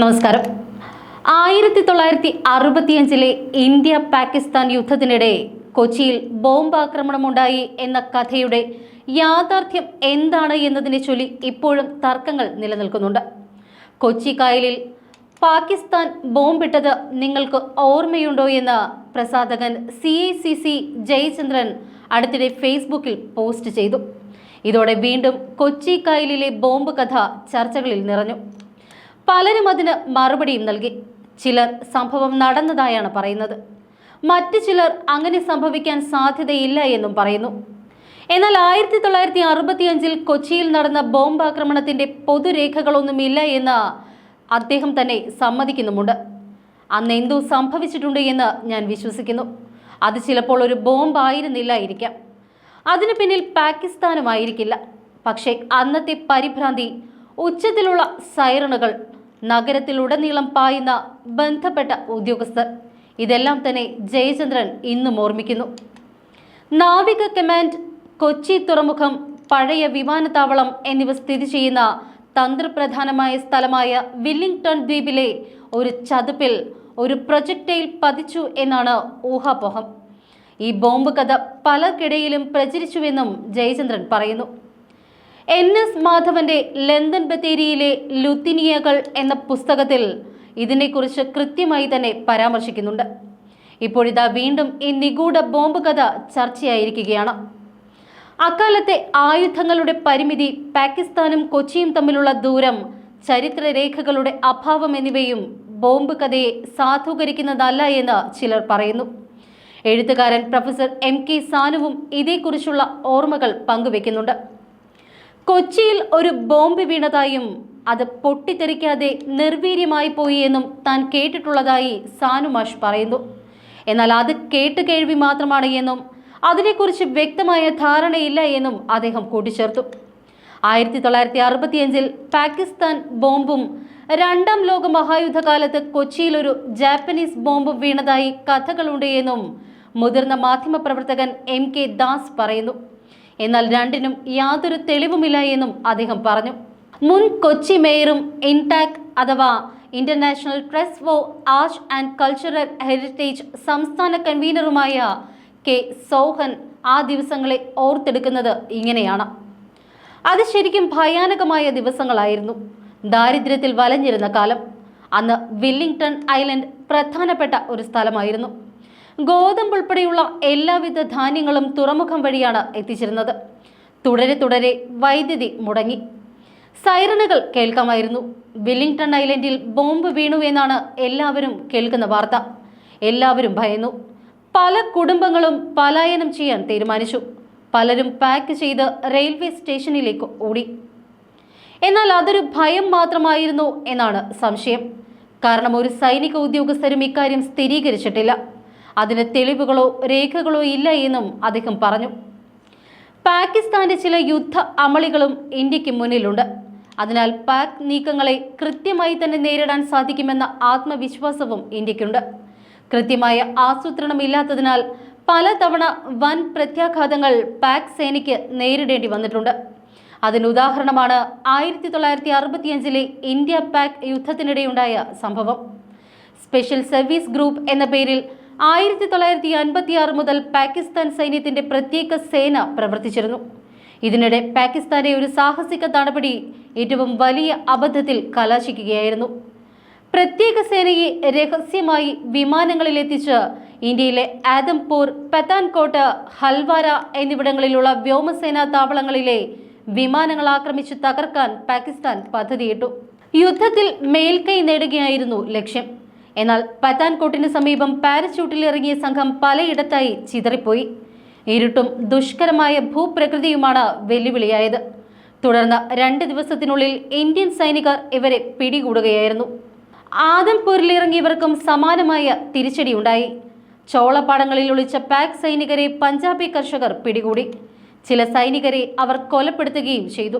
നമസ്കാരം. ആയിരത്തി തൊള്ളായിരത്തി അറുപത്തിയഞ്ചിലെ ഇന്ത്യ പാകിസ്ഥാൻ യുദ്ധത്തിനിടെ കൊച്ചിയിൽ ബോംബ് ബോംബാക്രമണമുണ്ടായി എന്ന കഥയുടെ യാഥാർത്ഥ്യം എന്താണ് എന്നതിനെ ചൊല്ലി ഇപ്പോഴും തർക്കങ്ങൾ നിലനിൽക്കുന്നുണ്ട്. കൊച്ചി കായലിൽ പാകിസ്ഥാൻ ബോംബിട്ടത് നിങ്ങൾക്ക് ഓർമ്മയുണ്ടോ എന്ന് പ്രസാധകൻ C I C C Jayachandran അടുത്തിടെ ഫേസ്ബുക്കിൽ പോസ്റ്റ് ചെയ്തു. ഇതോടെ വീണ്ടും കൊച്ചി കായലിലെ ബോംബ് കഥ ചർച്ചകളിൽ നിറഞ്ഞു. പലരും അതിന് മറുപടിയും നൽകി. ചിലർ സംഭവം നടന്നതായാണ് പറയുന്നത്. മറ്റു ചിലർ അങ്ങനെ സംഭവിക്കാൻ സാധ്യതയില്ല എന്നും പറയുന്നു. എന്നാൽ ആയിരത്തി തൊള്ളായിരത്തി അറുപത്തിയഞ്ചിൽ കൊച്ചിയിൽ നടന്ന ബോംബ് ആക്രമണത്തിന്റെ പൊതുരേഖകളൊന്നുമില്ല എന്ന് അദ്ദേഹം തന്നെ സമ്മതിക്കുന്നുമുണ്ട്. അന്ന് എന്തോ സംഭവിച്ചിട്ടുണ്ട് എന്ന് ഞാൻ വിശ്വസിക്കുന്നു. അത് ചിലപ്പോൾ ഒരു ബോംബ് ആയിരുന്നില്ലായിരിക്കാം അതിന് പിന്നിൽ പാകിസ്ഥാനുമായിരിക്കില്ല. പക്ഷേ അന്നത്തെ പരിഭ്രാന്തി ഉച്ചത്തിലുള്ള സൈറണുകൾ നഗരത്തിലുടനീളം പായുന്ന ബന്ധപ്പെട്ട ഉദ്യോഗസ്ഥർ. ഇതെല്ലാം തന്നെ ജയചന്ദ്രൻ ഇന്നും ഓർമ്മിക്കുന്നു. നാവിക കമാൻഡ് കൊച്ചി തുറമുഖം പഴയ വിമാനത്താവളം എന്നിവ സ്ഥിതി ചെയ്യുന്ന തന്ത്രപ്രധാനമായ സ്ഥലമായ വില്ലിംഗ്ടൺ ദ്വീപിലെ ഒരു ചതുപ്പിൽ ഒരു പ്രൊജക്ടൈൽ പതിച്ചു എന്നാണ് ഊഹാപോഹം. ഈ ബോംബ് കഥ പലർക്കിടയിലും പ്രചരിച്ചുവെന്നും ജയചന്ദ്രൻ പറയുന്നു. എൻ എസ് മാധവന്റെ ലണ്ടൻ ബത്തേരിയിലെ ലുത്തിനിയകൾ എന്ന പുസ്തകത്തിൽ ഇതിനെക്കുറിച്ച് കൃത്യമായി തന്നെ പരാമർശിക്കുന്നുണ്ട്. ഇപ്പോഴിതാ വീണ്ടും ഈ നിഗൂഢ ബോംബ് കഥ ചർച്ചയായിരിക്കുകയാണ്. അക്കാലത്തെ ആയുധങ്ങളുടെ പരിമിതി പാകിസ്ഥാനും കൊച്ചിയും തമ്മിലുള്ള ദൂരം ചരിത്രരേഖകളുടെ അഭാവം എന്നിവയും ബോംബ് കഥയെ സാധൂകരിക്കുന്നതല്ല എന്ന് ചിലർ പറയുന്നു. എഴുത്തുകാരൻ പ്രൊഫസർ എം കെ സാനുവും ഇതേക്കുറിച്ചുള്ള ഓർമ്മകൾ പങ്കുവെക്കുന്നുണ്ട്. കൊച്ചിയിൽ ഒരു ബോംബ് വീണതായും അത് പൊട്ടിത്തെറിക്കാതെ നിർവീര്യമായി പോയി എന്നും താൻ കേട്ടിട്ടുള്ളതായി സാനുമാഷ് പറയുന്നു. എന്നാൽ അത് കേട്ട് കേൾവി മാത്രമാണ് എന്നും അതിനെക്കുറിച്ച് വ്യക്തമായ ധാരണയില്ല എന്നും അദ്ദേഹം കൂട്ടിച്ചേർത്തു. ആയിരത്തി തൊള്ളായിരത്തി അറുപത്തിയഞ്ചിൽ പാകിസ്ഥാൻ ബോംബും രണ്ടാം ലോക മഹായുദ്ധകാലത്ത് കൊച്ചിയിൽ ഒരു ജാപ്പനീസ് ബോംബും വീണതായി കഥകളുണ്ട് എന്നും മുതിർന്ന മാധ്യമപ്രവർത്തകൻ എം കെ ദാസ് പറയുന്നു. എന്നാൽ രണ്ടിനും യാതൊരു തെളിവുമില്ല എന്നും അദ്ദേഹം പറഞ്ഞു. മുൻ കൊച്ചി മേയറും ഇൻടാക് അഥവാ international press for arts and cultural heritage സംസ്ഥാന കൺവീനറുമായ കെ സോഹൻ ആ ദിവസങ്ങളെ ഓർത്തെടുക്കുന്നത് ഇങ്ങനെയാണ്. അത് ശരിക്കും ഭയാനകമായ ദിവസങ്ങളായിരുന്നു. ദാരിദ്ര്യത്തിൽ വലഞ്ഞിരുന്ന കാലം. അന്ന് വില്ലിംഗ്ടൺ ഐലൻഡ് പ്രധാനപ്പെട്ട ഒരു സ്ഥലമായിരുന്നു. ഗോതമ്പ് ഉൾപ്പെടെയുള്ള എല്ലാവിധ ധാന്യങ്ങളും തുറമുഖം വഴിയാണ് എത്തിച്ചിരുന്നത്. തുടരെ തുടരെ വൈദ്യുതി മുടങ്ങി. സൈറണുകൾ കേൾക്കാമായിരുന്നു. വില്ലിംഗ്ടൺ ഐലൻഡിൽ ബോംബ് വീണു എന്നാണ് എല്ലാവരും കേൾക്കുന്ന വാർത്ത. എല്ലാവരും ഭയന്നു. പല കുടുംബങ്ങളും പലായനം ചെയ്യാൻ തീരുമാനിച്ചു. പലരും പാക്ക് ചെയ്ത് റെയിൽവേ സ്റ്റേഷനിലേക്ക് ഓടി. എന്നാൽ അതൊരു ഭയം മാത്രമായിരുന്നു എന്നാണ് സംശയം. കാരണം ഒരു സൈനിക ഉദ്യോഗസ്ഥരും ഇക്കാര്യം സ്ഥിരീകരിച്ചിട്ടില്ല. അതിന് തെളിവുകളോ രേഖകളോ ഇല്ല എന്നും അദ്ദേഹം പറഞ്ഞു. പാകിസ്ഥാന്റെ ചില യുദ്ധ അമളികളും ഇന്ത്യയ്ക്ക് മുന്നിലുണ്ട്. അതിനാൽ പാക് നീക്കങ്ങളെ കൃത്യമായി തന്നെ നേരിടാൻ സാധിക്കുമെന്ന ആത്മവിശ്വാസവും ഇന്ത്യക്കുണ്ട്. കൃത്യമായ ആസൂത്രണമില്ലാത്തതിനാൽ പലതവണ വൻ പ്രത്യാഘാതങ്ങൾ പാക് സേനയ്ക്ക് നേരിടേണ്ടി വന്നിട്ടുണ്ട്. അതിനുദാഹരണമാണ് ആയിരത്തി തൊള്ളായിരത്തി അറുപത്തിയഞ്ചിലെ ഇന്ത്യ പാക് യുദ്ധത്തിനിടെയുണ്ടായ സംഭവം. സ്പെഷ്യൽ സർവീസ് ഗ്രൂപ്പ് എന്ന പേരിൽ ആയിരത്തി തൊള്ളായിരത്തി അൻപത്തി ആറ് മുതൽ പാകിസ്ഥാൻ സൈന്യത്തിന്റെ പ്രത്യേക സേന പ്രവർത്തിച്ചിരുന്നു. ഇതിനിടെ പാകിസ്ഥാനെ ഒരു സാഹസിക നടപടി ഏറ്റവും വലിയ അബദ്ധത്തിൽ കലാശിക്കുകയായിരുന്നു. പ്രത്യേക സേനയെ രഹസ്യമായി വിമാനങ്ങളിലെത്തിച്ച് ഇന്ത്യയിലെ ആദംപൂർ പത്താൻകോട്ട് ഹൽവാര എന്നിവിടങ്ങളിലുള്ള വ്യോമസേനാ താവളങ്ങളിലെ വിമാനങ്ങൾ ആക്രമിച്ച് തകർക്കാൻ പാകിസ്ഥാൻ പദ്ധതിയിട്ടു. യുദ്ധത്തിൽ മേൽക്കൈ നേടുകയായിരുന്നു ലക്ഷ്യം. എന്നാൽ പത്താൻകോട്ടിന് സമീപം പാരച്യൂട്ടിൽ ഇറങ്ങിയ സംഘം പലയിടത്തായി ചിതറിപ്പോയി. ഇരുട്ടും ദുഷ്കരമായ ഭൂപ്രകൃതിയുമാണ് വെല്ലുവിളിയായത്. തുടർന്ന് രണ്ട് ദിവസത്തിനുള്ളിൽ ഇന്ത്യൻ സൈനികർ ഇവരെ പിടികൂടുകയായിരുന്നു. ആദംപൂരിലിറങ്ങിയവർക്കും സമാനമായ തിരിച്ചടിയുണ്ടായി. ചോളപ്പാടങ്ങളിൽ ഒളിച്ച പാക് സൈനികരെ പഞ്ചാബി കർഷകർ പിടികൂടി. ചില സൈനികരെ അവർ കൊലപ്പെടുത്തുകയും ചെയ്തു.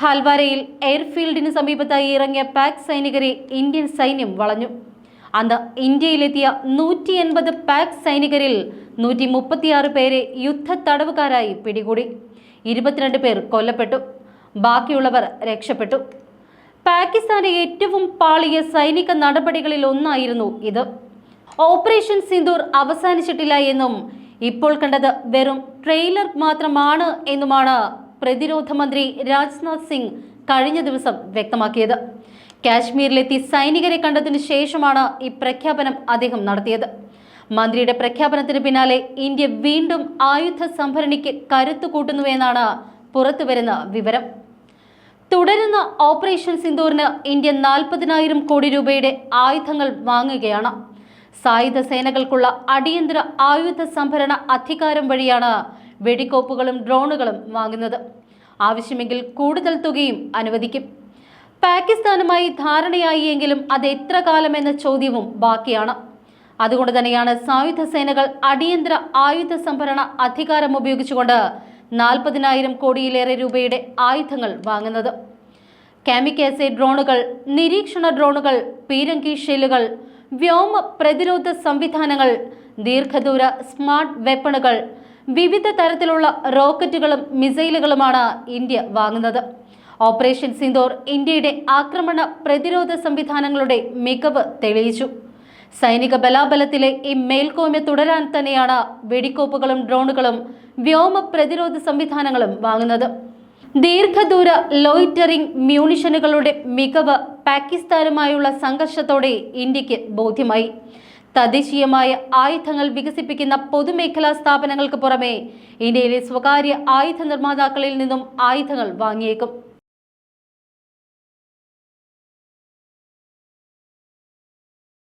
ഹൽവാരയിൽ എയർഫീൽഡിന് സമീപത്തായി ഇറങ്ങിയ പാക് സൈനികരെ ഇന്ത്യൻ സൈന്യം വളഞ്ഞു. അന്ന് ഇന്ത്യയിലെത്തിയ നൂറ്റി എൺപത് പാക് സൈനികരിൽ നൂറ്റി മുപ്പത്തിയാറ് പേരെ യുദ്ധ തടവുകാരായി പിടികൂടി. ഇരുപത്തിരണ്ട് പേർ കൊല്ലപ്പെട്ടു. ബാക്കിയുള്ളവർ രക്ഷപ്പെട്ടു. പാകിസ്ഥാന്റെ ഏറ്റവും പാളിയ സൈനിക നടപടികളിൽ ഒന്നായിരുന്നു ഇത്. ഓപ്പറേഷൻ സിന്ദൂർ അവസാനിച്ചിട്ടില്ല എന്നും ഇപ്പോൾ കണ്ടത് വെറും ട്രെയിലർ മാത്രമാണ് എന്നുമാണ് പ്രതിരോധ മന്ത്രി രാജ്നാഥ് സിംഗ് കഴിഞ്ഞ ദിവസം വ്യക്തമാക്കിയത്. കാശ്മീരിലെത്തി സൈനികരെ കണ്ടതിനു ശേഷമാണ് ഈ പ്രഖ്യാപനം അദ്ദേഹം നടത്തിയത്. മന്ത്രിയുടെ പ്രഖ്യാപനത്തിന് പിന്നാലെ ഇന്ത്യ വീണ്ടും ആയുധ സംഭരണിക്ക് കരുത്തു കൂട്ടുന്നുവെന്നാണ് പുറത്തുവരുന്ന വിവരം. തുടരുന്ന ഓപ്പറേഷൻ സിന്ദൂറിന് ഇന്ത്യ നാൽപ്പതിനായിരം കോടി രൂപയുടെ ആയുധങ്ങൾ വാങ്ങുകയാണ്. സായുധ സേനകൾക്കുള്ള അടിയന്തര ആയുധ സംഭരണ അധികാരം വഴിയാണ് വെടിക്കോപ്പുകളും ഡ്രോണുകളും വാങ്ങുന്നത്. ആവശ്യമെങ്കിൽ കൂടുതൽ തുകയും അനുവദിക്കും. പാകിസ്ഥാനുമായി ധാരണയായി എങ്കിലും അത് എത്ര കാലമെന്ന ചോദ്യവും ബാക്കിയാണ്. അതുകൊണ്ട് തന്നെയാണ് സായുധ സേനകൾ അടിയന്തര ആയുധ സംഭരണ അധികാരം ഉപയോഗിച്ചുകൊണ്ട് നാൽപ്പതിനായിരം കോടിയിലേറെ രൂപയുടെ ആയുധങ്ങൾ വാങ്ങുന്നത്. കാമിക്കാസെ ഡ്രോണുകൾ നിരീക്ഷണ ഡ്രോണുകൾ പീരങ്കി ഷെല്ലുകൾ വ്യോമ പ്രതിരോധ സംവിധാനങ്ങൾ ദീർഘദൂര സ്മാർട്ട് വെപ്പണുകൾ വിവിധ തരത്തിലുള്ള റോക്കറ്റുകളും മിസൈലുകളുമാണ് ഇന്ത്യ വാങ്ങുന്നത്. ഓപ്പറേഷൻ സിന്ദൂർ ഇന്ത്യയുടെ ആക്രമണ പ്രതിരോധ സംവിധാനങ്ങളുടെ മികവ് തെളിയിച്ചു. സൈനിക ബലാബലത്തിലെ ഈ മേൽക്കോയ്മ തുടരാൻ തന്നെയാണ് വെടിക്കോപ്പുകളും ഡ്രോണുകളും വ്യോമ പ്രതിരോധ സംവിധാനങ്ങളും വാങ്ങുന്നത്. ദീർഘദൂര ലോയിറ്ററിംഗ് മ്യൂണിഷനുകളുടെ മികവ് പാകിസ്ഥാനുമായുള്ള സംഘർഷത്തോടെ ഇന്ത്യയ്ക്ക് ബോധ്യമായി. തദ്ദേശീയമായ ആയുധങ്ങൾ വികസിപ്പിക്കുന്ന പൊതുമേഖലാ സ്ഥാപനങ്ങൾക്ക് പുറമെ ഇന്ത്യയിലെ സ്വകാര്യ ആയുധ നിർമ്മാതാക്കളിൽ നിന്നും ആയുധങ്ങൾ വാങ്ങിയേക്കും.